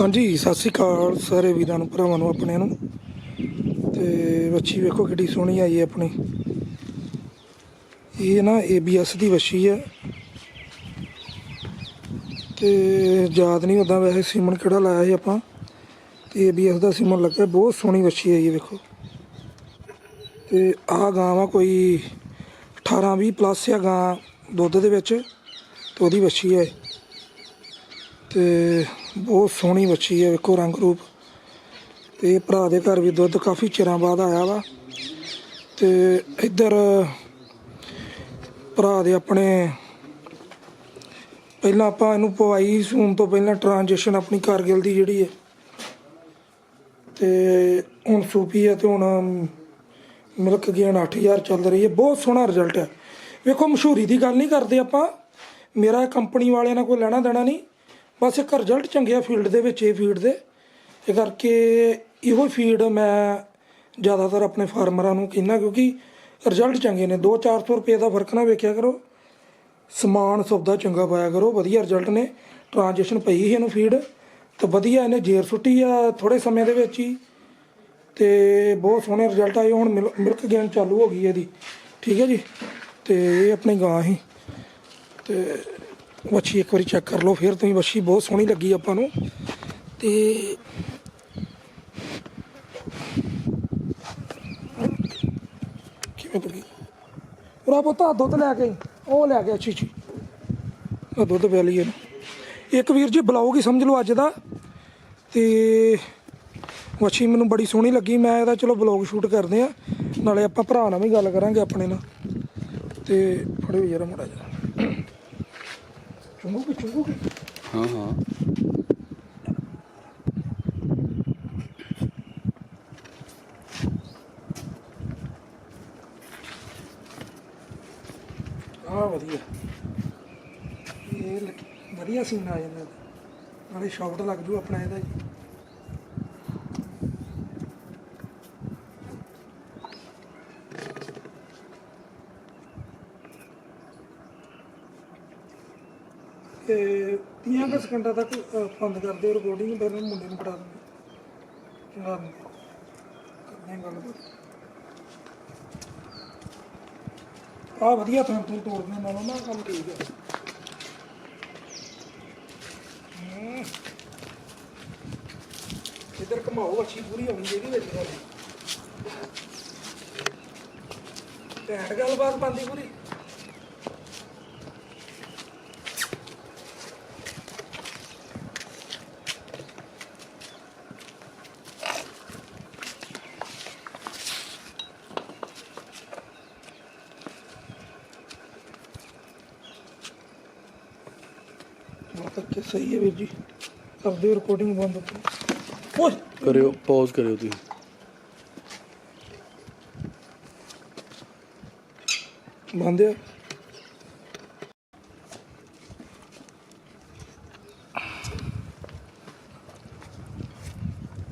ਹਾਂਜੀ, ਸਤਿ ਸ੍ਰੀ ਅਕਾਲ ਸਾਰੇ ਵੀਰਾਂ ਨੂੰ, ਭਰਾਵਾਂ ਨੂੰ ਆਪਣੇ ਨੂੰ। ਤੇ ਵੱਛੀ ਵੇਖੋ ਕਿੱਡੀ ਸੋਹਣੀ ਆਈ ਹੈ ਆਪਣੀ। ਇਹ ਨਾ ABS ਦੀ ਵੱਛੀ ਹੈ। ਤੇ ਯਾਦ ਨਹੀਂ ਉਦਾਂ ਵੈਸੇ, ਸੀਮਨ ਕਿਹੜਾ ਲਾਇਆ ਸੀ ਆਪਾਂ। ਤੇ ABS ਦਾ ਸੀਮਨ ਲੱਗਾ, ਬਹੁਤ ਸੋਹਣੀ ਵੱਛੀ ਆਈ ਹੈ ਵੇਖੋ। ਤੇ ਆਹ ਗਾਂ ਵਾ ਕੋਈ 18 20 ਪਲੱਸ ਆ ਗਾਂ ਦੁੱਧ ਦੇ ਵਿੱਚ, ਤੇ ਉਹਦੀ ਵੱਛੀ ਹੈ। ਤੇ ਬਹੁਤ ਸੋਹਣੀ ਵੱਛੀ ਹੈ, ਵੇਖੋ ਰੰਗ ਰੂਪ। ਤੇ ਭਰਾ ਦੇ ਘਰ ਵੀ ਦੁੱਧ ਕਾਫੀ ਚਿਰਾਂ ਬਾਅਦ ਆਇਆ ਵਾ। ਤੇ ਇੱਧਰ ਭਰਾ ਦੇ ਆਪਣੇ ਪਹਿਲਾਂ ਆਪਾਂ ਇਹਨੂੰ ਪਵਾਈ ਸੂਣ ਤੋਂ ਪਹਿਲਾਂ ਟ੍ਰਾਂਜੈਕਸ਼ਨ ਆਪਣੀ ਕਾਰਗਿਲ ਦੀ ਜਿਹੜੀ ਹੈ। ਤੇ ਹੁਣ ਸੂਪੀ ਹੈ ਤੇ ਹੁਣ ਮਿਲਕ ਗੇਨ 8000 ਚੱਲ ਰਹੀ ਹੈ। ਬਹੁਤ ਸੋਹਣਾ ਰਿਜ਼ਲਟ ਹੈ। ਵੇਖੋ ਮਸ਼ਹੂਰੀ ਦੀ ਗੱਲ ਨਹੀਂ ਕਰਦੇ ਆਪਾਂ। ਮੇਰਾ ਕੰਪਨੀ ਵਾਲਿਆਂ ਨਾਲ ਕੋਈ ਲੈਣਾ ਦੇਣਾ ਨਹੀਂ। ਬਸ ਇੱਕ ਰਿਜ਼ਲਟ ਚੰਗੇ ਆ ਫੀਲਡ ਦੇ ਵਿੱਚ, ਇਹ ਫੀਡ ਦੇ। ਇਹ ਕਰਕੇ ਇਹੋ ਫੀਡ ਮੈਂ ਜ਼ਿਆਦਾਤਰ ਆਪਣੇ ਫਾਰਮਰਾਂ ਨੂੰ ਕਹਿੰਦਾ, ਕਿਉਂਕਿ ਰਿਜ਼ਲਟ ਚੰਗੇ ਨੇ। 2-400 ਰੁਪਏ ਦਾ ਫ਼ਰਕ ਨਾ ਵੇਖਿਆ ਕਰੋ। ਸਮਾਨ ਸੌਦਾ ਚੰਗਾ ਪਾਇਆ ਕਰੋ, ਵਧੀਆ ਰਿਜ਼ਲਟ ਨੇ। ਟ੍ਰਾਂਜੈਕਸ਼ਨ ਪਈ ਸੀ ਇਹਨੂੰ ਫੀਡ ਤੇ ਵਧੀਆ ਇਹਨੇ ਜੇਰ ਸੁੱਟੀ ਆ ਥੋੜੇ ਸਮੇਂ ਦੇ ਵਿੱਚ ਹੀ। ਤੇ ਬਹੁਤ ਸੋਹਣੇ ਰਿਜ਼ਲਟ ਆਏ, ਹੁਣ ਮਿਲ- ਮਿਲਕ ਗੇਨ ਚਾਲੂ ਹੋ ਗਈ ਇਹਦੀ। ਠੀਕ ਹੈ ਜੀ? ਤੇ ਇਹ ਆਪਣੀ ਗਾਂ ਹੀ ਤੇ ਵੱਛੀ ਇੱਕ ਵਾਰੀ ਚੈੱਕ ਕਰ ਲਓ, ਫਿਰ ਤੁਸੀਂ ਵੱਛੀ ਬਹੁਤ ਸੋਹਣੀ ਲੱਗੀ ਆਪਾਂ ਨੂੰ। ਤੇ ਕਿਵੇਂ ਪੜੀ ਉਰਾ ਪੁੱਤਾ ਦੁੱਧ ਲੈ ਕੇ ਉਹ ਲੈ ਕੇ ਅੱਛੀ ਅੱਛੀ ਉਹ ਦੁੱਧ ਪਿਆ ਲਈ ਇਹਨੂੰ। ਇੱਕ ਵੀਰ ਜੀ ਬਲੌਗ ਹੀ ਸਮਝ ਲਓ ਅੱਜ ਦਾ। ਤੇ ਵੱਛੀ ਮੈਨੂੰ ਬੜੀ ਸੋਹਣੀ ਲੱਗੀ, ਮੈਂ ਇਹਦਾ ਚਲੋ ਬਲੌਗ ਸ਼ੂਟ ਕਰਦੇ ਆ ਨਾਲੇ ਆਪਾਂ ਭਰਾ ਨਾਲ ਵੀ ਗੱਲ ਕਰਾਂਗੇ ਆਪਣੇ ਨਾਲ। ਤੇ ਫੜਿਓ ਯਾਰ ਮੜਾ ਜਾ ਚੁੰਗੂਗੀ ਚੁੰਗੂਗੀ ਹਾਂ ਹਾਂ ਆ ਵਧੀਆ ਇਹ ਲ- ਵਧੀਆ ਸੀਨ ਆ ਜਾਂਦਾ। ਨਾਲੇ ਸ਼ਾਟ ਲੱਗ ਜੂ ਆਪਣਾ ਇਹਦਾ ਜੀ ਤੇ 30 ਕੁ ਸਕਿੰਟਾਂ ਤੱਕ ਅ, ਬੰਦ ਕਰ ਦਿਓ ਰਿਕਾਰਡਿੰਗ ਫਿਰ ਮੈਂ ਮੁੰਡੇ ਨੂੰ ਪੜਾ ਦੂੰਗਾ ਚੰਗਾ ਕਰਦੇ ਹਾਂ ਗੱਲਬਾਤ ਆ ਵਧੀਆ ਥਾਂ ਤੋਂ ਤੋੜਨੇ ਨਾਲੋਂ ਨਾ ਕੰਮ ਠੀਕ ਹੈ। ਹਮ। ਇੱਧਰ ਘਮਾਓ ਅੱਛੀ ਪੂਰੀ ਹੋਣੀ ਚਾਹੀਦੀ ਵਿੱਚ ਸਾਡੀ ਭੈਣ ਗੱਲਬਾਤ ਬੰਦੀ ਪੂਰੀ। ਤੱਕ ਕਿ ਸਹੀ ਹੈ ਵੀਰ ਜੀ। ਕਰਦੇ ਰਿਕਾਰਡਿੰਗ ਬੰਦ ਓਏ! ਕਰਿਓ ਪੌਜ਼ ਕਰਿਓ ਤੁਸੀਂ। ਬੰਦ ਹੈ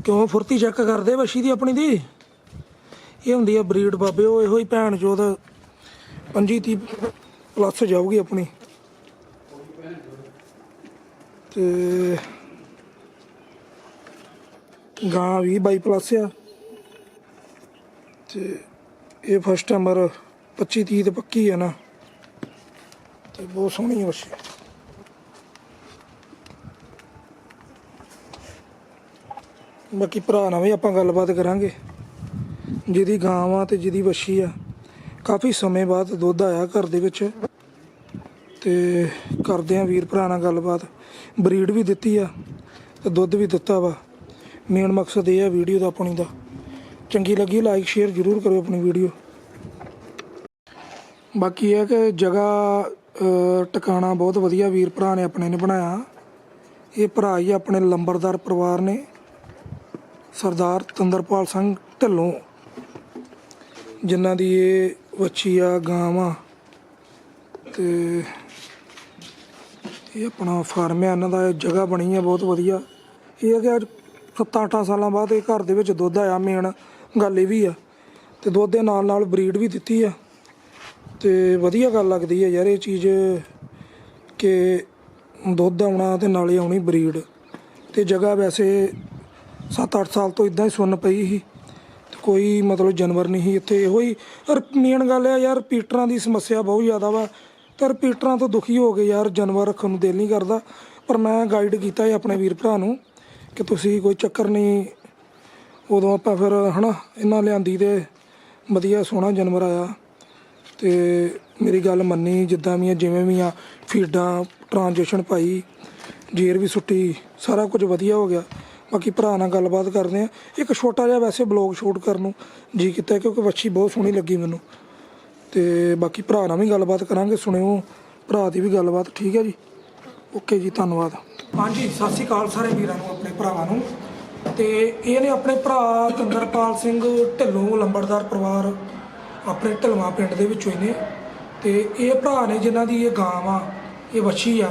ਕਿਉਂ ਫੁਰਤੀ ਚੈੱਕ ਕਰਦੇ ਵਸ਼ੀ ਦੀ ਆਪਣੀ ਦੀ? ਇਹ ਹੁੰਦੀ ਆ ਬਰੀਡ ਬਾਬੇ ਉਹ ਇਹੋ ਹੀ ਭੈਣ ਚੋਦ 25 30 ਪਲੱਸ ਜਾਊਗੀ ਆਪਣੀ। ਤੇ ਗਾਂ ਵੀ 22 ਪਲੱਸ ਆ। ਤੇ ਇਹ ਫਸਟ ਟਾਈਮਰ 25 30 ਤੇ ਪੱਕੀ ਆ ਨਾ। ਤੇ ਬਹੁਤ ਸੋਹਣੀ ਵਸ਼ੀ ਬਾਕੀ ਭਰਾ ਨਾਲ ਵੀ ਆਪਾਂ ਗੱਲਬਾਤ ਕਰਾਂਗੇ। ਜਿਹਦੀ ਗਾਂ ਵਾ ਤੇ ਜਿਹਦੀ ਵੱਛੀ ਆ। ਕਾਫੀ ਸਮੇਂ ਬਾਅਦ ਦੁੱਧ ਆਇਆ ਘਰ ਦੇ ਵਿੱਚ। ਤੇ ਕਰਦੇ ਆ ਵੀਰ ਭਰਾ ਨਾਲ ਗੱਲਬਾਤ। ਬਰੀਡ ਵੀ ਦਿੱਤੀ ਆ ਤੇ ਦੁੱਧ ਵੀ ਦਿੱਤਾ ਵਾ। ਮੇਨ ਮਕਸਦ ਇਹ ਆ ਵੀਡੀਓ ਦਾ ਆਪਣੀ ਦਾ। ਚੰਗੀ ਲੱਗੀ ਲਾਈਕ ਸ਼ੇਅਰ ਜ਼ਰੂਰ ਕਰਿਓ ਆਪਣੀ ਵੀਡੀਓ ਬਾਕੀ ਇਹ ਕਿ ਜਗ੍ਹਾ ਟਿਕਾਣਾ ਬਹੁਤ ਵਧੀਆ ਵੀਰ ਭਰਾ ਨੇ ਆਪਣੇ ਨੇ ਬਣਾਇਆ। ਇਹ ਭਰਾ ਹੀ ਆਪਣੇ ਲੰਬਰਦਾਰ ਪਰਿਵਾਰ ਨੇ। ਸਰਦਾਰ ਤੰਦਰਪਾਲ ਸਿੰਘ ਢੱਲੋਂ। ਜਿਨ੍ਹਾਂ ਦੀ ਇਹ ਵੱਛੀ ਆ, ਗਾਂ ਵਾ। ਤੇ ਇਹ ਆਪਣਾ ਫਾਰਮ ਹੈ, ਇਹਨਾਂ ਦਾ ਇਹ ਜਗ੍ਹਾ ਬਣੀ ਹੈ, ਬਹੁਤ ਵਧੀਆ। ਇਹ ਹੈ ਕਿ ਅੱਜ 7-8 ਸਾਲਾਂ ਬਾਅਦ ਇਹ ਘਰ ਦੇ ਵਿੱਚ ਦੁੱਧ ਆਇਆ ਮੇਨ ਗੱਲ ਇਹ ਵੀ ਆ ਤੇ ਦੁੱਧ ਦੇ ਨਾਲ ਨਾਲ ਬਰੀਡ ਵੀ ਦਿੱਤੀ ਆ ਤੇ ਵਧੀਆ ਗੱਲ ਲੱਗਦੀ ਹੈ ਯਾਰ ਇਹ ਚੀਜ਼ ਕਿ ਦੁੱਧ ਆਉਣਾ ਤੇ ਨਾਲੇ ਆਉਣੀ ਬਰੀਡ ਤੇ ਜਗ੍ਹਾ ਵੈਸੇ 7-8 ਸਾਲ ਤੋਂ ਇਦਾਂ ਹੀ ਸੁੰਨ ਪਈ ਸੀ। ਤੇ ਕੋਈ ਮਤਲਬ ਜਾਨਵਰ ਨਹੀਂ ਸੀ ਇੱਥੇ। ਇਹੋ ਹੀ ਮੇਨ ਗੱਲ ਆ ਯਾਰ, ਪੀਟਰਾਂ ਦੀ ਸਮੱਸਿਆ ਬਹੁਤ ਜ਼ਿਆਦਾ ਵਾ। ਤੇ ਰਿਪੀਟਰਾਂ ਤੋਂ ਦੁਖੀ ਹੋ ਗਏ ਯਾਰ ਜਾਨਵਰ ਰੱਖਣ ਨੂੰ ਦਿਲ ਨਹੀਂ ਕਰਦਾ, ਪਰ ਮੈਂ ਗਾਈਡ ਕੀਤਾ ਹੈ ਆਪਣੇ ਵੀਰ ਭਰਾ ਨੂੰ ਕਿ ਤੁਸੀਂ ਕੋਈ ਚੱਕਰ ਨਹੀਂ। ਉਦੋਂ ਆਪਾਂ ਫਿਰ ਹਨਾ, ਇਹਨਾਂ ਲਿਆਂਦੀ ਤੇ ਵਧੀਆ ਸੋਹਣਾ ਜਾਨਵਰ ਆਇਆ ਤੇ ਮੇਰੀ ਗੱਲ ਮੰਨੀ, ਜਿੱਦਾਂ ਵੀ ਆ, ਜਿਵੇਂ ਵੀ ਆ, ਫੀਡਾਂ ਟ੍ਰਾਂਜੈਕਸ਼ਨ ਪਾਈ ਜੇਰ ਵੀ ਸੁੱਟੀ, ਸਾਰਾ ਕੁਝ ਵਧੀਆ ਹੋ ਗਿਆ। ਬਾਕੀ ਭਰਾ ਨਾਲ ਗੱਲਬਾਤ ਕਰਦੇ ਆ। ਇੱਕ ਛੋਟਾ ਜਿਹਾ ਵੈਸੇ ਬਲੌਗ ਸ਼ੂਟ ਕਰਨ ਨੂੰ ਜੀ ਕੀਤਾ, ਕਿਉਂਕਿ ਵੱਛੀ ਬਹੁਤ ਸੋਹਣੀ ਲੱਗੀ ਮੈਨੂੰ। ਤੇ ਬਾਕੀ ਭਰਾ ਨਾਲ ਵੀ ਗੱਲਬਾਤ ਕਰਾਂਗੇ, ਸੁਣਿਓ। ਭਰਾ ਦੀ ਵੀ ਗੱਲਬਾਤ, ਠੀਕ ਹੈ ਜੀ? ਓਕੇ ਜੀ, ਧੰਨਵਾਦ। ਹਾਂਜੀ, ਸਤਿ ਸ਼੍ਰੀ ਅਕਾਲ ਸਾਰੇ ਵੀਰਾਂ ਨੂੰ, ਆਪਣੇ ਭਰਾਵਾਂ ਨੂੰ। ਤੇ ਇਹ ਨੇ ਆਪਣੇ ਭਰਾ ਚੰਦਰਪਾਲ ਸਿੰਘ ਢਿੱਲੋਂ ਲੰਬੜਦਾਰ ਪਰਿਵਾਰ, ਆਪਣੇ ਢਿਲਵਾਂ ਪਿੰਡ ਦੇ ਵਿੱਚੋਂ ਹੀ ਨੇ। ਤੇ ਇਹ ਭਰਾ ਨੇ ਜਿਨ੍ਹਾਂ ਦੀ ਇਹ ਗਾਂ ਵਾ, ਇਹ ਵੱਛੀ ਆ,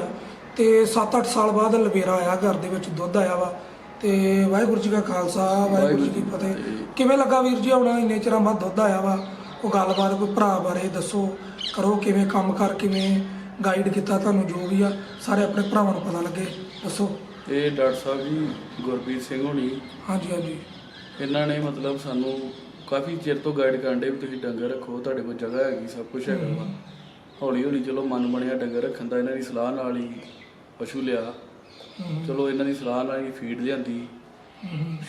ਤੇ 7-8 ਸਾਲ ਬਾਅਦ ਲਵੇਰਾ ਆਇਆ, ਘਰ ਦੇ ਵਿੱਚ ਦੁੱਧ ਆਇਆ ਵਾ। ਤੇ ਵਾਹਿਗੁਰੂ ਜੀ ਕਾ ਖਾਲਸਾ, ਵਾਹਿਗੁਰੂ ਜੀ ਕੀ ਫਤਿਹ। ਕਿਵੇਂ ਲੱਗਾ ਵੀਰ ਜੀ, ਹੁਣ ਇੰਨੇ ਚਿਰਾਂ ਬਾਅਦ ਦੁੱਧ ਆਇਆ ਵਾ? ਉਹ ਗੱਲਬਾਤ ਕੋਈ ਭਰਾ ਬਾਰੇ ਦੱਸੋ ਕਰੋ ਕਿਵੇਂ ਕੰਮ ਕਰ ਕਿਵੇਂ ਗਾਈਡ ਕੀਤਾ ਤੁਹਾਨੂੰ ਜੋ ਵੀ ਆ ਸਾਰੇ ਆਪਣੇ ਭਰਾਵਾਂ ਨੂੰ ਪਤਾ ਲੱਗੇ ਦੱਸੋ। ਇਹ ਡਾਕਟਰ ਸਾਹਿਬ ਜੀ ਗੁਰਪ੍ਰੀਤ ਸਿੰਘ ਹੋਣੀ। ਹਾਂਜੀ ਹਾਂਜੀ। ਇਹਨਾਂ ਨੇ ਮਤਲਬ ਸਾਨੂੰ ਕਾਫੀ ਚਿਰ ਤੋਂ ਗਾਈਡ ਕਰਦੇ ਵੀ ਤੁਸੀਂ ਡੰਗਰ ਰੱਖੋ ਤੁਹਾਡੇ ਕੋਲ ਜਗ੍ਹਾ ਹੈਗੀ ਸਭ ਕੁਝ ਹੈਗਾ ਵਾ। ਹੌਲੀ ਹੌਲੀ ਚਲੋ ਮਨ ਬਣਿਆ ਡੰਗਰ ਰੱਖਣ ਦਾ ਇਹਨਾਂ ਦੀ ਸਲਾਹ ਨਾਲ ਹੀ ਪਸ਼ੂ ਲਿਆ। ਚਲੋ ਇਹਨਾਂ ਦੀ ਸਲਾਹ ਨਾਲ ਹੀ ਫੀਡ ਲਿਆਂਦੀ।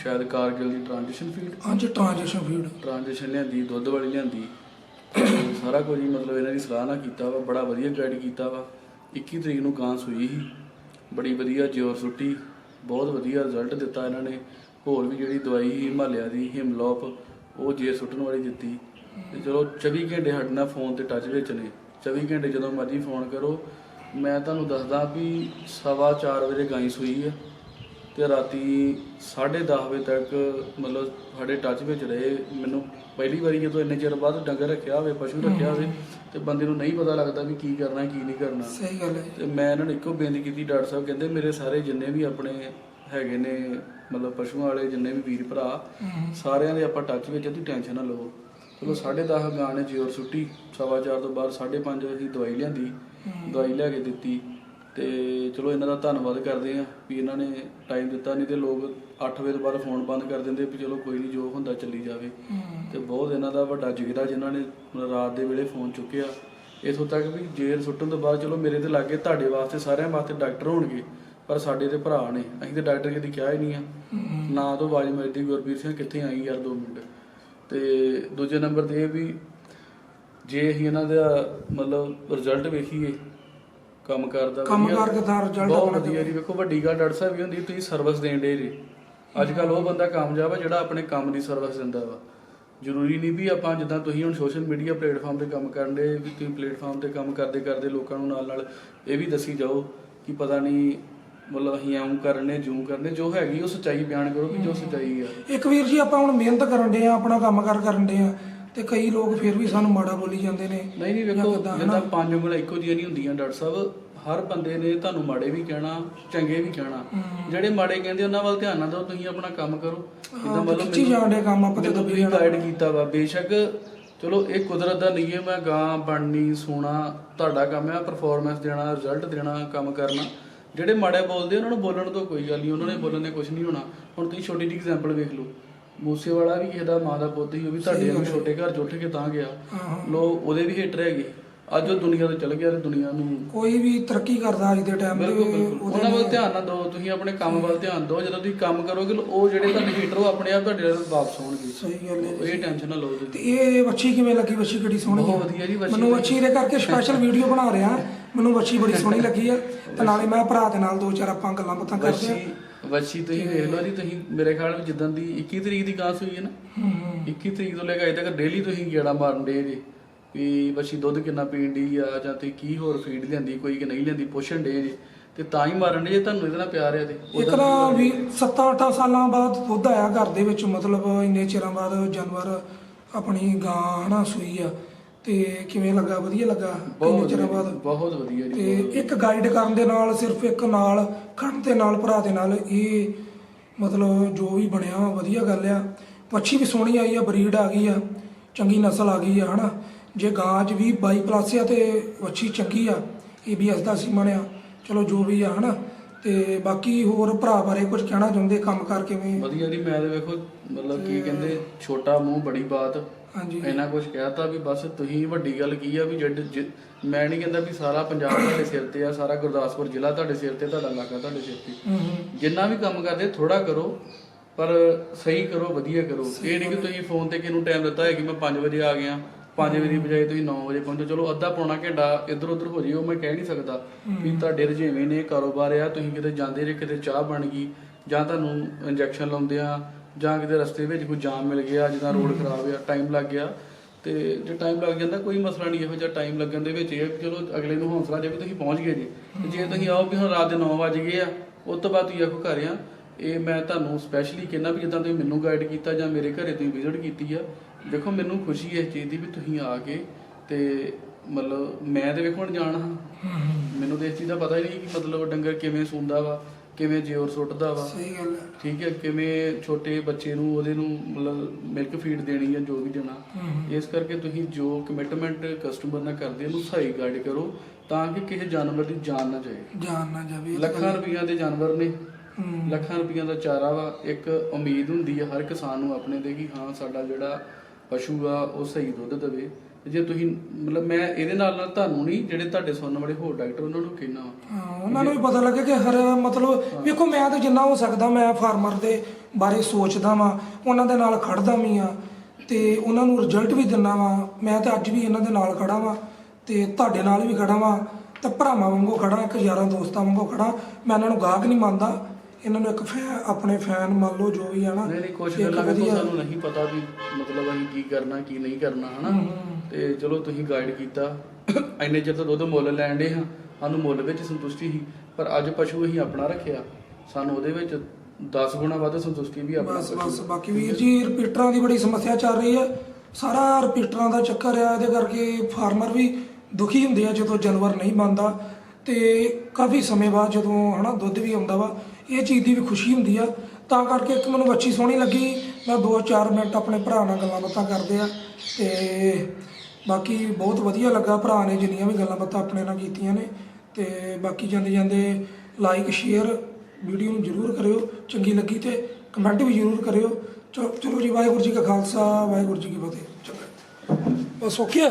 ਸ਼ਾਇਦ ਕਾਰਗਿਲ ਦੀ ਟ੍ਰਾਂਜੀਸ਼ਨ ਫੀਡ ਹਾਂਜੀ ਟ੍ਰਾਂਜੈਕਸ਼ਨ ਫੀਡ ਟ੍ਰਾਂਜੀਸ਼ਨ ਲਿਆਂਦੀ ਦੁੱਧ ਵਾਲੀ ਲਿਆਂਦੀ। ਤੇ ਸਾਰਾ ਕੁਝ ਹੀ ਮਤਲਬ ਇਹਨਾਂ ਦੀ ਸਲਾਹ ਨਾਲ ਕੀਤਾ ਵਾ ਬੜਾ ਵਧੀਆ ਗਾਈਡ ਕੀਤਾ ਵਾ। 21 ਤਰੀਕ ਨੂੰ ਗਾਂ ਸੂਈ ਸੀ। ਬੜੀ ਵਧੀਆ ਜੋਰ ਸੁੱਟੀ ਬਹੁਤ ਵਧੀਆ ਰਿਜ਼ਲਟ ਦਿੱਤਾ ਇਹਨਾਂ ਨੇ। ਹੋਰ ਵੀ ਜਿਹੜੀ ਦਵਾਈ ਸੀ ਹਿਮਾਲਿਆ ਦੀ ਹਿਮਲੋਪ ਉਹ ਜੇ ਸੁੱਟਣ ਵਾਲੀ ਦਿੱਤੀ। ਤੇ ਚਲੋ 24 ਘੰਟੇ ਸਾਡੇ ਨਾਲ ਫੋਨ ਤੇ ਟੱਚ ਵਿੱਚ ਨੇ। 24 ਘੰਟੇ ਜਦੋਂ ਮਰਜ਼ੀ ਫੋਨ ਕਰੋ। ਮੈਂ ਤੁਹਾਨੂੰ ਦੱਸਦਾ ਵੀ ਸਵਾ ਚਾਰ ਵਜੇ ਗਾਂ ਸੂਈ ਆ। ਤੇ ਰਾਤੀ 10:30 ਵਜੇ ਤੱਕ ਮਤਲਬ ਸਾਡੇ ਟੱਚ ਵਿੱਚ ਰਹੇ। ਮੈਨੂੰ ਪਹਿਲੀ ਵਾਰੀ ਜਦੋਂ ਇੰਨੇ ਚਿਰ ਬਾਅਦ ਡੰਗਰ ਰੱਖਿਆ ਹੋਵੇ ਪਸ਼ੂ ਰੱਖਿਆ ਹੋਵੇ ਤੇ ਬੰਦੇ ਨੂੰ ਨਹੀਂ ਪਤਾ ਲੱਗਦਾ ਵੀ ਕੀ ਕਰਨਾ ਕੀ ਨਹੀਂ ਕਰਨਾ। ਸਹੀ ਗੱਲ ਹੈ ਤੇ ਮੈਂ ਇਹਨਾਂ ਨੂੰ ਇੱਕੋ ਬੇਨਤੀ ਕੀਤੀ ਡਾਕਟਰ ਸਾਹਿਬ ਕਹਿੰਦੇ ਮੇਰੇ ਸਾਰੇ ਜਿੰਨੇ ਵੀ ਆਪਣੇ ਹੈਗੇ ਨੇ ਮਤਲਬ ਪਸ਼ੂਆਂ ਵਾਲੇ ਜਿੰਨੇ ਵੀ ਵੀਰ ਭਰਾ ਸਾਰਿਆਂ ਦੇ ਆਪਾਂ ਟੱਚ ਵਿੱਚ ਤੁਸੀਂ ਟੈਨਸ਼ਨ ਨਾ ਲਓ ਚਲੋ 10:30 ਗਾਂ ਨੇ ਜੋਰ ਸੁੱਟੀ ਸਵਾ ਚਾਰ ਤੋਂ ਬਾਅਦ 5:30 ਵਜੇ ਦਵਾਈ ਲਿਆਂਦੀ ਦਵਾਈ ਲੈ ਕੇ ਦਿੱਤੀ। ਤੇ ਚਲੋ ਇਹਨਾਂ ਦਾ ਧੰਨਵਾਦ ਕਰਦੇ ਆ ਵੀ ਇਹਨਾਂ ਨੇ ਟਾਈਮ ਦਿੱਤਾ ਨਹੀਂ ਤੇ ਲੋਕ 8 ਵਜੇ ਤੋਂ ਬਾਅਦ ਫੋਨ ਬੰਦ ਕਰ ਦਿੰਦੇ ਵੀ ਚਲੋ ਕੋਈ ਨਹੀਂ ਜੋ ਹੁੰਦਾ ਚੱਲੀ ਜਾਵੇ। ਤੇ ਬਹੁਤ ਇਹਨਾਂ ਦਾ ਵੱਡਾ ਜਿਗਰਾ ਜਿਨ੍ਹਾਂ ਨੇ ਰਾਤ ਦੇ ਵੇਲੇ ਫੋਨ ਚੁੱਕਿਆ। ਇਥੋਂ ਤੱਕ ਵੀ ਜੇਲ੍ਹ ਸੁੱਟਣ ਤੋਂ ਬਾਅਦ ਚਲੋ ਮੇਰੇ ਤੇ ਲੱਗੇ ਤੁਹਾਡੇ ਵਾਸਤੇ ਸਾਰਿਆਂ ਵਾਸਤੇ ਡਾਕਟਰ ਹੋਣਗੇ ਪਰ ਸਾਡੇ ਤੇ ਭਰਾ ਨੇ। ਅਸੀਂ ਤੇ ਡਾਕਟਰ ਕਦੀ ਕਿਹਾ ਹੀ ਨਹੀਂ ਆ। ਨਾ ਤੋਂ ਆਵਾਜ਼ ਮਾਰਦੀ ਗੁਰਬੀਰ ਸਿੰਘ ਕਿੱਥੇ ਆਈ ਯਾਰ 2 ਮਿੰਟ। ਤੇ ਦੂਜੇ ਨੰਬਰ ਤੇ ਇਹ ਵੀ ਜੇ ਅਸੀਂ ਇਹਨਾਂ ਦਾ ਮਤਲਬ ਰਿਜ਼ਲਟ ਵੇਖੀਏ ਕੰਮ ਕਰਦਾ ਕੰਮ ਕਰਕੇ ਤਾਂ result ਬਹੁਤ ਵਧੀਆ ਜੀ। ਵੇਖੋ ਵੱਡੀ ਗੱਲ ਡਾਕਟਰ ਸਾਹਿਬ ਵੀ ਹੁੰਦੀ ਤੁਸੀਂ ਸਰਵਿਸ ਦੇਣ ਦੇ ਜੀ। ਅੱਜ ਕੱਲ ਉਹ ਬੰਦਾ ਕਾਮਯਾਬ ਆ ਜਿਹੜਾ ਆਪਣੇ ਕੰਮ ਦੀ ਸਰਵਿਸ ਦਿੰਦਾ ਵਾ। ਜ਼ਰੂਰੀ ਨਹੀਂ ਵੀ ਆਪਾਂ ਜਿੱਦਾਂ ਤੁਸੀਂ ਹੁਣ ਸੋਸ਼ਲ ਮੀਡੀਆ ਪਲੇਟਫਾਰਮ ਤੇ ਕੰਮ ਕਰਨ ਦੇ ਵੀ ਤੁਸੀਂ ਪਲੇਟਫਾਰਮ ਤੇ ਕੰਮ ਕਰਦੇ ਕਰਦੇ ਲੋਕਾਂ ਨੂੰ ਨਾਲ ਨਾਲ ਇਹ ਵੀ ਦੱਸੀ ਜਾਓ ਕਿ ਪਤਾ ਨਹੀਂ ਮਤਲਬ ਅਸੀਂ ਐਂ ਕਰਨੇ ਜੂੰ ਕਰਨੇ ਜੋ ਹੈਗੀ ਉਹ ਸੱਚਾਈ ਬਿਆਨ ਕਰੋ ਕਿ ਜੋ ਸੱਚਾਈ ਆ। ਇੱਕ ਵੀਰ ਜੀ ਆਪਾਂ ਹੁਣ ਮਿਹਨਤ ਕਰਨ ਦੇ ਆ ਆਪਣਾ ਕੰਮ ਕਾਰ ਕਰਨ ਦੇ ਆ। ਤੇ ਕਈ ਲੋਕ ਫਿਰ ਵੀ ਸਾਨੂੰ ਮਾੜਾ ਬੋਲੀ ਜਾਂਦੇ ਨੇ ਨਹੀਂ ਨਹੀਂ ਵੇਖੋ ਜਿੱਦਾਂ? ਪੰਜ ਉਂਗਲਾਂ ਇੱਕੋ ਜਿਹੀਆਂ ਨਹੀਂ ਹੁੰਦੀਆਂ ਡਾਕਟਰ ਸਾਹਿਬ ਹਰ ਬੰਦੇ ਨੇ ਤੁਹਾਨੂੰ ਮਾੜੇ ਵੀ ਕਹਿਣਾ ਚੰਗੇ ਵੀ ਕਹਿਣਾ। ਜਿਹੜੇ ਮਾੜੇ ਕਹਿੰਦੇ ਉਹਨਾਂ ਵੱਲ ਧਿਆਨ ਨਾ ਦਿਓ ਤੁਸੀਂ ਆਪਣਾ ਕੰਮ ਕਰੋ। ਹਾਂ, ਖਿੱਚੀ ਜਾਣ ਡਏ ਕੰਮ ਆਪਾਂ ਮੈਨੂੰ ਤੁਸੀਂ ਜਾਣਾ। ਗਾਈਡ ਕੀਤਾ ਵਾ ਬੇਸ਼ੱਕ ਚਲੋ ਇਹ ਕੁਦਰਤ ਦਾ ਨਿਯਮ ਹੈ ਗਾਂ ਬਣਨੀ ਸੋਣਾ ਤੁਹਾਡਾ ਕੰਮ ਹੈ ਪਰਫਾਰਮੈਂਸ ਦੇਣਾ ਰਿਜ਼ਲਟ ਦੇਣਾ ਕੰਮ ਕਰਨਾ। ਜਿਹੜੇ ਮਾੜੇ ਬੋਲਦੇ ਉਹਨਾਂ ਨੂੰ ਬੋਲਣ ਤੋਂ ਕੋਈ ਗੱਲ ਨਹੀਂ ਉਹਨਾਂ ਨੇ ਬੋਲਣ ਦੇ ਕੁਝ ਨਹੀਂ ਹੋਣਾ। ਹੁਣ ਤੁਸੀਂ ਛੋਟੀ ਜਿਹੀ ਐਗਜ਼ਾਮਪਲ ਵੇਖ ਲਓ। ਮੂਸੇ ਵਾਲਾ ਵੀ ਕਿਸੇ ਦਾ ਮਾਂ ਦਾ ਪੁੱਤ ਸੀ ਉਹ ਵੀ ਤੁਹਾਡੇ ਵਾਂਗੂ ਛੋਟੇ ਘਰ ਚ ਉੱਠ ਕੇ ਤਾਂ ਗਿਆ। ਹਾਂ। ਲੋ ਉਹਦੇ ਵੀ ਹੀਟਰ ਹੈਗੇ ਅੱਜ ਉਹ ਦੁਨੀਆ ਤੋਂ ਚਲ ਗਿਆ ਤੇ ਦੁਨੀਆ ਨੂੰ ਕੋਈ ਵੀ ਤਰੱਕੀ ਕਰਦਾ ਅੱਜ ਦੇ ਟਾਈਮ ਤੇ ਬਿਲਕੁਲ। ਬਿਲਕੁਲ ਉਹਨਾਂ ਵੱਲ ਧਿਆਨ ਨਾ ਦਿਓ ਤੁਸੀਂ ਆਪਣੇ ਕੰਮ ਵੱਲ ਧਿਆਨ ਦਿਓ। ਜਦੋਂ ਤੁਸੀਂ ਕੰਮ ਕਰੋਗੇ ਉਹ ਜਿਹੜੇ ਤੁਹਾਡੇ ਹੀਟਰ ਉਹ ਆਪਣੇ ਆਪ ਤੁਹਾਡੇ ਨਾਲ ਵਾਪਸ ਹੋਣਗੇ। ਸਹੀ ਗੱਲ ਹੈ ਇਹ ਟੈਨਸ਼ਨ ਨਾ ਲਓ ਤੇ ਇਹ ਵੱਛੀ ਕਿਵੇਂ ਲੱਗੀ? ਵੱਛੀ ਕਿਹੜੀ ਸੋਹਣੀ ਬਹੁਤ ਵਧੀਆ ਜੀ ਵੱਛੀ ਮੈਨੂੰ ਵੱਛੀ ਦੇ ਕਰਕੇ ਸਪੈਸ਼ਲ ਵੀਡੀਓ ਬਣਾ ਰਿਹਾ। ਮੈਨੂੰ ਵੱਛੀ ਬੜੀ ਸੋਹਣੀ ਲੱਗੀ ਆ। ਤੇ ਨਾਲੇ ਮੈਂ ਭਰਾ ਦੇ ਨਾਲ ਦੋ ਚਾਰ ਆਪਾਂ ਗੱਲਾਂ ਬਾਤਾਂ ਕਰਦੇ ਆ। ਵੱਛੀ ਤੁਸੀਂ ਵੇਖ ਲਓ ਜੀ ਤੁਸੀਂ ਮੇਰੇ ਖਿਆਲ ਵਿੱਚ ਜਿੱਦਾਂ ਦੀ 21 ਤਰੀਕ ਦੀ ਗਾਂ ਹੋਈ ਹੈ ਨਾ 21 ਤਰੀਕ ਤੋਂ ਲੈ ਕੇ ਅਜੇ ਤੱਕ ਡੇਲੀ ਤੁਸੀਂ ਗੇੜਾ ਮਾਰਨ ਦੇ ਜੀ ਵੀ ਵੱਛੀ ਦੁੱਧ ਕਿੰਨਾ ਪੀਣ ਦੀ ਆ ਜਾਂ ਤੇ ਕੀ ਹੋਰ ਫੀਡ ਲਿਆਂਦੀ ਕੋਈ ਕਿ ਨਹੀਂ ਲਿਆਂਦੀ ਪੁੱਛਣ ਦੇ ਜੀ ਤੇ ਤਾਂ ਹੀ ਮਾਰਨ ਦੇ ਜੇ ਤੁਹਾਨੂੰ ਇਹਦੇ ਨਾਲ ਪਿਆਰ ਆ ਤੇ ਇੱਕ ਤਾਂ ਵੀ 7-8 ਸਾਲਾਂ ਬਾਅਦ ਦੁੱਧ ਆਇਆ ਘਰ ਦੇ ਵਿੱਚ ਮਤਲਬ ਇੰਨੇ ਚਿਰਾਂ ਬਾਅਦ ਜਾਨਵਰ ਆਪਣੀ ਗਾਂ ਹਨਾ ਸੂਈ ਆ ਤੇ ਕਿਵੇਂ ਲੱਗਾ? ਵਧੀਆ ਲੱਗਾ? ਬਹੁਤ ਚਿਰਾਂ ਵਧੀਆ ਬਾਅਦ? ਜੀ, ਬਹੁਤ ਵਧੀਆ ਜੀ ਤੇ ਇੱਕ ਗਾਈਡ ਕਰਨ ਦੇ ਨਾਲ ਸਿਰਫ ਇੱਕ ਨਾਲ ਖੜਨ ਦੇ ਨਾਲ ਭਰਾ ਦੇ ਨਾਲ ਇਹ ਮਤਲਬ ਜੋ ਵੀ ਬਣਿਆ ਵਾ ਵਧੀਆ ਗੱਲ ਆ। ਪੱਛੀ ਵੀ ਸੋਹਣੀ ਆਈ ਆ ਬਰੀਡ ਆ ਗਈ ਆ ਚੰਗੀ ਨਸਲ ਆ ਗਈ ਆ ਹਨਾ? ਜੇ ਗਾਂ 'ਚ ਵੀ 22 ਪਲੱਸ ਆ ਤੇ ਵੱਛੀ ਚੰਗੀ ਆ ਏਬੀਐਸ ਦਾ ਸੀਮਨ ਆ ਚਲੋ ਜੋ ਵੀ ਆ ਹਨਾ? ਤੇ ਬਾਕੀ ਹੋਰ ਭਰਾ ਬਾਰੇ ਕੁਝ ਕਹਿਣਾ ਚਾਹੁੰਦੇ? ਕੰਮ ਕਰ ਕਿਵੇਂ? ਵਧੀਆ ਜੀ ਮੈਂ ਤੇ ਵੇਖੋ ਮਤਲਬ ਕੀ ਕਹਿੰਦੇ ਛੋਟਾ ਮੂੰਹ ਬੜੀ ਬਾਤ। ਹਾਂਜੀ। ਇੰਨਾ ਕੁਝ ਕਹਿਤਾ ਵੀ ਬਸ ਤੁਸੀਂ ਵੱਡੀ ਗੱਲ ਕੀ ਆ ਵੀ ਜਿੱਡ ਜਿ- ਮੈਂ ਨਹੀਂ ਕਹਿੰਦਾ ਵੀ ਸਾਰਾ ਪੰਜਾਬ ਤੁਹਾਡੇ ਸਿਰ ਤੇ ਆ ਸਾਰਾ ਗੁਰਦਾਸਪੁਰ ਜ਼ਿਲ੍ਹਾ ਤੁਹਾਡੇ ਸਿਰ ਤੇ ਤੁਹਾਡਾ ਇਲਾਕਾ ਤੁਹਾਡੇ ਸਿਰ ਤੇ। ਹੂੰ ਹੂੰ। ਜਿੰਨਾ ਵੀ ਕੰਮ ਕਰਦੇ ਥੋੜਾ ਕਰੋ ਪਰ ਸਹੀ ਕਰੋ ਵਧੀਆ ਕਰੋ। ਇਹ ਨਹੀਂ ਕਿ ਤੁਸੀਂ ਫੋਨ ਤੇ ਕਿਹਨੂੰ ਟਾਈਮ ਦਿੱਤਾ ਹੈ ਕਿ ਮੈਂ 5 ਵਜੇ ਆ ਗਿਆ 5 ਵਜੇ ਦੀ ਬਜਾਏ ਤੁਸੀਂ 9 ਵਜੇ ਪਹੁੰਚੋ। ਚਲੋ ਅੱਧਾ ਪੌਣਾ ਘੰਟਾ ਇੱਧਰ ਉੱਧਰ ਹੋ ਜੇ ਉਹ ਮੈਂ ਕਹਿ ਨਹੀਂ ਸਕਦਾ ਵੀ ਤੁਹਾਡੇ ਰੁਝੇਵੇਂ ਨੇ ਕਾਰੋਬਾਰ ਆ ਤੁਸੀਂ ਕਿਤੇ ਜਾਂਦੇ ਜੇ ਕਿਤੇ ਚਾਹ ਬਣ ਗਈ ਜਾਂ ਤੁਹਾਨੂੰ ਇੰਜੈਕਸ਼ਨ ਲਾਉਂਦੇ ਆ ਜਾਂ ਕਿਤੇ ਰਸਤੇ ਵਿੱਚ ਕੋਈ ਜਾਮ ਮਿਲ ਗਿਆ ਜਿੱਦਾਂ ਰੋਡ ਖਰਾਬ ਆ ਟਾਈਮ ਲੱਗ ਗਿਆ ਤੇ ਜੇ ਟਾਈਮ ਲੱਗ ਜਾਂਦਾ ਕੋਈ ਮਸਲਾ ਨਹੀਂ ਇਹੋ ਜਿਹਾ ਟਾਈਮ ਲੱਗਣ ਦੇ ਵਿੱਚ ਇਹ ਚਲੋ ਅਗਲੇ ਨੂੰ ਹੌਸਲਾ ਜੇ ਵੀ ਤੁਸੀਂ ਪਹੁੰਚ ਗਏ ਜੀ। ਤੇ ਜੇ ਤੁਸੀਂ ਆਓ ਵੀ ਹੁਣ ਰਾਤ ਦੇ 9 ਵਜ ਗਏ ਆ ਉਸ ਤੋਂ ਬਾਅਦ ਤੁਸੀਂ ਆਖੋ ਘਰ ਆ ਇਹ ਮੈਂ ਤੁਹਾਨੂੰ ਸਪੈਸ਼ਲੀ ਕਹਿੰਦਾ ਵੀ ਜਿੱਦਾਂ ਤੁਸੀਂ ਮੈਨੂੰ ਗਾਈਡ ਕੀਤਾ ਜਾਂ ਮੇਰੇ ਘਰੇ ਤੁਸੀਂ ਵਿਜ਼ਿਟ ਕੀਤੀ ਆ ਦੇਖੋ ਮੈਨੂੰ ਖੁਸ਼ੀ ਹੈ ਇਸ ਚੀਜ਼ ਦੀ ਵੀ ਤੁਸੀਂ ਆ ਕੇ ਤੇ ਮਤਲਬ ਮੈਂ ਤੇ ਵੇਖੋ ਹੁਣ ਜਾਣ ਮੈਨੂੰ ਤੇ ਇਸ ਚੀਜ਼ ਦਾ ਪਤਾ ਹੀ ਨਹੀਂ ਕਿ ਮਤਲਬ ਡੰਗਰ ਕਿਵੇਂ ਸੂੰਦਾ ਵਾ ਕਿਵੇਂ ਜ਼ੋਰ ਸੁੱਟਦਾ ਵਾ? ਸਹੀ ਗੱਲ ਹੈ ਠੀਕ ਹੈ ਕਿਵੇਂ ਛੋਟੇ ਬੱਚੇ ਨੂੰ ਉਹਦੇ ਨੂੰ ਮਤਲਬ ਮਿਲਕ ਫੀਡ ਦੇਣੀ ਹੈ ਜੋ ਵੀ ਦੇਣਾ। ਇਸ ਕਰਕੇ ਤੁਸੀਂ ਜੋ ਕਮਿਟਮੈਂਟ ਕਸਟਮਰ ਨਾਲ ਕਰਦੇ ਉਹਨੂੰ ਸਹੀ ਗਾਈਡ ਕਰੋ ਤਾਂ ਕਿ ਕਿਸੇ ਜਾਨਵਰ ਦੀ ਜਾਨ ਨਾ ਜਾਏ। ਜਾਨ ਨਾ ਜਾਵੇ ਲੱਖਾਂ ਰੁਪਈਆ ਦੇ ਜਾਨਵਰ ਨੇ। ਲੱਖਾਂ ਰੁਪਈਆ ਦਾ ਚਾਰਾ ਵਾ ਇੱਕ ਉਮੀਦ ਹੁੰਦੀ ਹੈ ਹਰ ਕਿਸਾਨ ਨੂੰ ਆਪਣੇ ਤੇ ਕਿ ਹਾਂ ਸਾਡਾ ਜਿਹੜਾ ਪਸ਼ੂ ਆ ਉਹ ਸਹੀ ਦੁੱਧ ਦੇਵੇ। ਜੇ ਤੁਸੀਂ ਮਤਲਬ ਮੈਂ ਇਹਦੇ ਨਾਲ ਨਾਲ ਤੁਹਾਨੂੰ ਨਹੀਂ ਜਿਹੜੇ ਤੁਹਾਡੇ ਸੁਣਨ ਵਾਲੇ ਹੋਰ ਡਾਕਟਰ ਉਹਨਾਂ ਨੂੰ ਕਹਿਣਾ ਹਾਂ, ਉਹਨਾਂ ਨੂੰ ਵੀ ਪਤਾ ਲੱਗੇ ਕਿ ਹਰ ਮਤਲਬ ਵੇਖੋ ਮੈਂ ਤਾਂ ਜਿੰਨਾ ਹੋ ਸਕਦਾ ਮੈਂ ਫਾਰਮਰ ਦੇ ਬਾਰੇ ਸੋਚਦਾ ਵਾਂ ਉਹਨਾਂ ਦੇ ਨਾਲ ਖੜਦਾ ਵੀ ਆ ਤੇ ਉਹਨਾਂ ਨੂੰ ਰਿਜ਼ਲਟ ਵੀ ਦਿੰਦਾ ਵਾਂ। ਮੈਂ ਤਾਂ ਅੱਜ ਵੀ ਇਹਨਾਂ ਦੇ ਨਾਲ ਖੜਾ ਵਾਂ ਤੇ ਤੁਹਾਡੇ ਨਾਲ ਵੀ ਖੜਾ ਵਾਂ ਤੇ ਭਰਾਵਾਂ ਵਾਂਗੂ ਖੜਾ ਇੱਕ ਯਾਰਾਂ ਦੋਸਤਾਂ ਵਾਂਗੂ ਖੜਾ। ਮੈਂ ਇਹਨਾਂ ਨੂੰ ਗਾਹਕ ਨਹੀਂ ਮੰਨਦਾ। ਇਹਨਾਂ ਨੂੰ ਇੱਕ ਫੈਨ ਆਪਣੇ ਫੈਨ ਮੰਨ ਲਓ ਜੋ ਵੀ ਆ ਨਾ ਨਹੀਂ ਨਹੀਂ ਕੁਝ ਇੱਕ ਗੱਲਾਂ ਵੇਖੋ ਵਧੀਆ- ਸਾਨੂੰ ਨਹੀਂ ਪਤਾ ਵੀ ਮਤਲਬ ਅਸੀਂ ਕੀ ਕਰਨਾ ਕੀ ਨਹੀਂ ਕਰਨਾ ਹਨਾ? ਤੇ ਚਲੋ ਤੁਸੀਂ ਗਾਈਡ ਕੀਤਾ। ਇੰਨੇ ਚਿਰ ਤੋਂ ਦੁੱਧ ਮੁੱਲ ਲੈਣ ਦੇ ਹਾਂ। ਸਾਨੂੰ ਮੁੱਲ ਵਿੱਚ ਸੰਤੁਸ਼ਟੀ ਸੀ ਪਰ ਅੱਜ ਪਸ਼ੂ ਅਸੀਂ ਆਪਣਾ ਰੱਖਿਆ। ਸਾਨੂੰ ਉਹਦੇ ਵਿੱਚ 10 ਗੁਣਾ ਵੱਧ ਸੰਤੁਸ਼ਟੀ ਵੀ ਆਪਣਾ ਬਸ ਪਸ਼ੂ ਬਸ ਬਾਕੀ ਵੀਰ ਜੀ ਰਿਪੀਟਰਾਂ ਦੀ ਬੜੀ ਸਮੱਸਿਆ ਚੱਲ ਰਹੀ ਹੈ। ਸਾਰਾ ਰਿਪੀਟਰਾਂ ਦਾ ਚੱਕਰ ਆ ਇਹਦੇ ਕਰਕੇ ਫਾਰਮਰ ਵੀ ਦੁਖੀ ਹੁੰਦੇ ਆ ਜਦੋਂ ਜਾਨਵਰ ਨਹੀਂ ਬਣਦਾ। ਤੇ ਕਾਫੀ ਸਮੇਂ ਬਾਅਦ ਜਦੋਂ ਹਨਾ ਦੁੱਧ ਵੀ ਆਉਂਦਾ ਵਾ ਇਹ ਚੀਜ਼ ਦੀ ਵੀ ਖੁਸ਼ੀ ਹੁੰਦੀ ਆ। ਤਾਂ ਕਰਕੇ ਇੱਕ ਮੈਨੂੰ ਬੱਚੀ ਸੋਹਣੀ ਲੱਗੀ। ਮੈਂ 2-4 ਮਿੰਟ ਆਪਣੇ ਭਰਾ ਨਾਲ ਗੱਲਾਂ ਬਾਤਾਂ ਕਰਦੇ ਆ। ਤੇ ਬਾਕੀ ਬਹੁਤ ਵਧੀਆ ਲੱਗਾ। ਭਰਾ ਨੇ ਜਿੰਨੀਆਂ ਵੀ ਗੱਲਾਂ ਬਾਤਾਂ ਆਪਣੇ ਨਾਲ ਕੀਤੀਆਂ ਨੇ। ਤੇ ਬਾਕੀ ਜਾਂਦੇ ਜਾਂਦੇ ਲਾਈਕ ਸ਼ੇਅਰ ਵੀਡੀਓ ਨੂੰ ਜਰੂਰ ਕਰਿਓ। ਚੰਗੀ ਲੱਗੀ ਤੇ ਕਮੈਂਟ ਵੀ ਜਰੂਰ ਕਰਿਓ। ਚਲੋ ਚਲੋ ਜੀ, ਵਾਹਿਗੁਰੂ ਜੀ ਕਾ ਖਾਲਸਾ, ਵਾਹਿਗੁਰੂ ਜੀ ਕੀ ਫਤਿਹ। ਚੰਗਾ। ਬਸ ਓਕੇ ਆ?